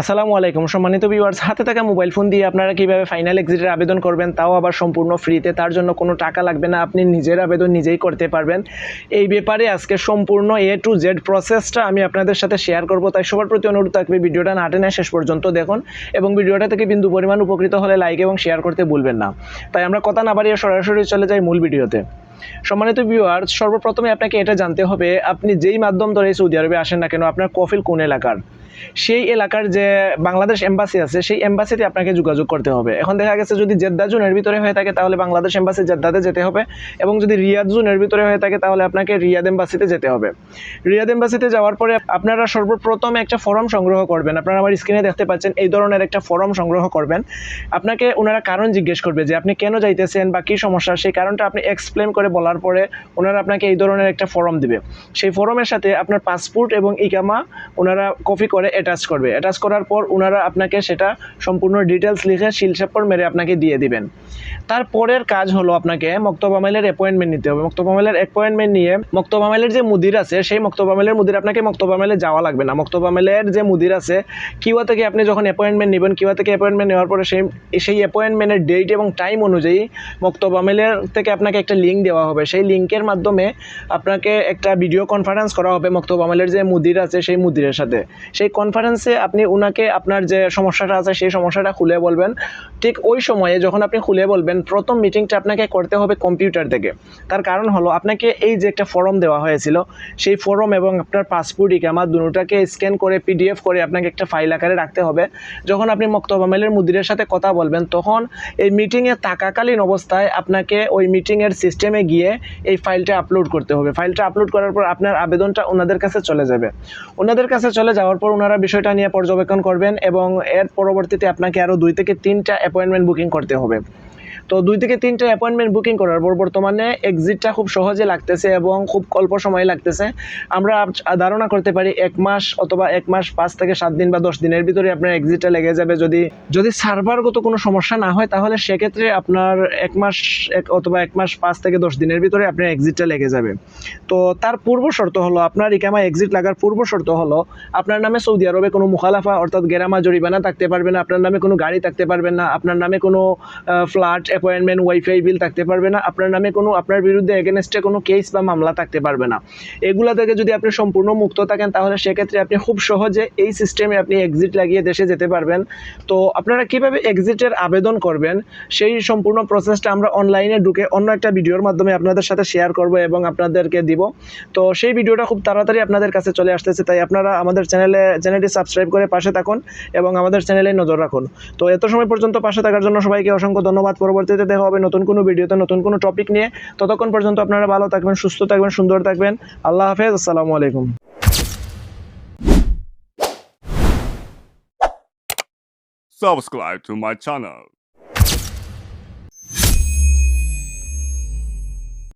আসসালামু আলাইকুম। সম্মানিত ভিউয়ার্স হাতে থাকা মোবাইল ফোন দিয়ে আপনারা কীভাবে ফাইনাল এক্সিটের আবেদন করবেন, তাও আবার সম্পূর্ণ ফ্রিতে তার জন্য কোনো টাকা লাগবে না, আপনি নিজের আবেদন নিজেই করতে পারবেন। এই ব্যাপারে আজকে সম্পূর্ণ এ টু জেড প্রসেসটা আমি আপনাদের সাথে শেয়ার করব। তাই সবার প্রতি অনুরোধ থাকবে ভিডিওটা না শেষ পর্যন্ত দেখুন এবং ভিডিওটা থেকে বিন্দু পরিমাণ উপকৃত হলে লাইক এবং শেয়ার করতে ভুলবেন না। তাই আমরা কথা না বাড়িয়ে সরাসরি চলে যাই মূল ভিডিওতে। সম্মানিত ভিউয়ার্স সর্বপ্রথমে আপনাকে এটা জানতে হবে, আপনি যেই মাধ্যম ধরে সৌদি আরবে আসেন না কেন, আপনার কফিল কোন এলাকার? সেই এলাকার যে বাংলাদেশ এম্বাসি আছে, সেই এম্বাসিতে আপনাকে যোগাযোগ করতে হবে। এখন দেখা গেছে যদি জেদ্দা জোনের ভিতরে হয়ে থাকে, তাহলে বাংলাদেশ এম্বাসি জেদ্দাতে যেতে হবে এবং যদি রিয়াদ জোনের ভিতরে হয়ে থাকে, তাহলে আপনাকে রিয়াদ এম্বাসিতে যেতে হবে। রিয়াদ এম্বাসিতে যাওয়ার পরে আপনারা সর্বপ্রথম একটা ফর্ম সংগ্রহ করবেন। আপনারা আমার স্ক্রিনে দেখতে পাচ্ছেন, এই ধরনের একটা ফর্ম সংগ্রহ করবেন। আপনাকে ওনারা কারণ জিজ্ঞেস করবে যে, আপনি কেন যাইতেছেন বা কী সমস্যা? সেই কারণটা আপনি এক্সপ্লেন করে বলার পরে ওনারা আপনাকে এই ধরনের একটা ফর্ম দিবে। সেই ফর্মের সাথে আপনার পাসপোর্ট এবং ইকামা ওনারা কপি করে অ্যাটাচ করবে। অ্যাটাচ করার পর ওনারা আপনাকে সেটা সম্পূর্ণ ডিটেলস লিখে শিলসাপ্পর মেরে আপনাকে দিয়ে দিবেন। তারপরের কাজ হলো আপনাকে মক্তব আমেলের অ্যাপয়েন্টমেন্ট নিতে হবে। মক্তব আমেলের অ্যাপয়েন্টমেন্ট নিয়ে মক্তব আমেলের যে মুদির আছে, সেই মক্তব আমেলের মুদির আপনাকে মক্তব আমেলে যাওয়া লাগবে না। মক্তব আমেলের যে মুদির আছে কিওয়া থেকে আপনি যখন অ্যাপয়েন্টমেন্ট নেবেন কিওয়া থেকে অ্যাপয়েন্টমেন্ট নেওয়ার পরে সেই সেই অ্যাপয়েন্টমেন্টের ডেট এবং টাইম অনুযায়ী মক্তব আমেলের থেকে আপনাকে একটা লিঙ্ক দেওয়া হবে। সেই লিঙ্কের মাধ্যমে আপনাকে একটা ভিডিও কনফারেন্স করা হবে মক্তব আমেলের যে মুদির আছে, সেই মুদিরের সাথে। সেই কনফারেন্সে আপনি উনাকে আপনার যে সমস্যাটা আছে, সেই সমস্যাটা খুলে বলবেন। ঠিক ওই সময়ে যখন আপনি খুলে বলবেন, প্রথম মিটিংটা আপনাকে করতে হবে কম্পিউটার থেকে। তার কারণ হলো, আপনাকে এই যে একটা ফর্ম দেওয়া হয়েছিল, সেই ফর্ম এবং আপনার পাসপোর্ট ইকামা দুটাকে স্ক্যান করে পিডিএফ করে আপনাকে একটা ফাইল আকারে রাখতে হবে। যখন আপনি মক্তব আমেলের মুদিরের সাথে কথা বলবেন, তখন এই মিটিংয়ে থাকাকালীন অবস্থায় আপনাকে ওই মিটিংয়ের সিস্টেমে গিয়ে এই ফাইলটা আপলোড করতে হবে। ফাইলটা আপলোড করার পর আপনার আবেদনটা ওনাদের কাছে চলে যাবে। ওনাদের কাছে চলে যাওয়ার পর ওনারা বিষয়টা নিয়ে পর্যবেক্ষণ করবেন এবং এর পরবর্তীতে আপনাকে আরও দুই থেকে তিনটা অ্যাপয়েন্টমেন্ট বুকিং করতে হবে। তো দুই থেকে তিনটা অ্যাপয়েন্টমেন্ট বুকিং করার পর বর্তমানে এক্সিটটা খুব সহজে লাগতেছে এবং খুব অল্প সময় লাগতেছে। আমরা ধারণা করতে পারি এক মাস অথবা এক মাস পাঁচ থেকে সাত দিন বা দশ দিনের ভিতরে আপনার এক্সিটটা লেগে যাবে। যদি যদি সার্ভারগত কোনো সমস্যা না হয়, তাহলে সেক্ষেত্রে আপনার এক মাস, এক, অথবা এক মাস পাঁচ থেকে দশ দিনের ভিতরে আপনার এক্সিটটা লেগে যাবে। তো তার পূর্ব শর্ত হলো, আপনার ইকামা এক্সিট লাগার পূর্ব শর্ত হলো, আপনার নামে সৌদি আরবে কোনো মুখালাফা অর্থাৎ গেরামা জরিমানা থাকতে পারবে না, আপনার নামে কোনো গাড়ি থাকতে পারবে না, আপনার নামে কোনো ফ্ল্যাট অ্যাপয়েন্টমেন্ট ওয়াইফাই বিল থাকতে পারবে না। আপনার নামে কোনো, আপনার বিরুদ্ধে এগেনস্টে কোনো কেস বা মামলা থাকতে পারবে না। এগুলা থেকে যদি আপনি সম্পূর্ণ মুক্ত থাকেন, তাহলে সেক্ষেত্রে আপনি খুব সহজে এই সিস্টেমে আপনি এক্সিট লাগিয়ে দেশে যেতে পারবেন। তো আপনারা কীভাবে এক্সিটের আবেদন করবেন, সেই সম্পূর্ণ প্রসেসটা আমরা অনলাইনে ঢুকে অন্য একটা ভিডিওর মাধ্যমে আপনাদের সাথে শেয়ার করব এবং আপনাদেরকে দিব। তো সেই ভিডিওটা খুব তাড়াতাড়ি আপনাদের কাছে চলে আসতেছে, তাই আপনারা আমাদের চ্যানেলে চ্যানেলটি সাবস্ক্রাইব করে পাশে থাকুন এবং আমাদের চ্যানেলে নজর রাখুন। তো এত সময় পর্যন্ত পাশে থাকার জন্য সবাইকে অসংখ্য ধন্যবাদ। পরবর্তীতে দেখা হবে নতুন কোনো ভিডিওতে, নতুন কোনো টপিক নিয়ে। ততক্ষণ পর্যন্ত আপনারা ভালো থাকবেন, সুস্থ থাকবেন, সুন্দর থাকবেন। আল্লাহ হাফেজ, আসসালামু আলাইকুম। Subscribe to my channel.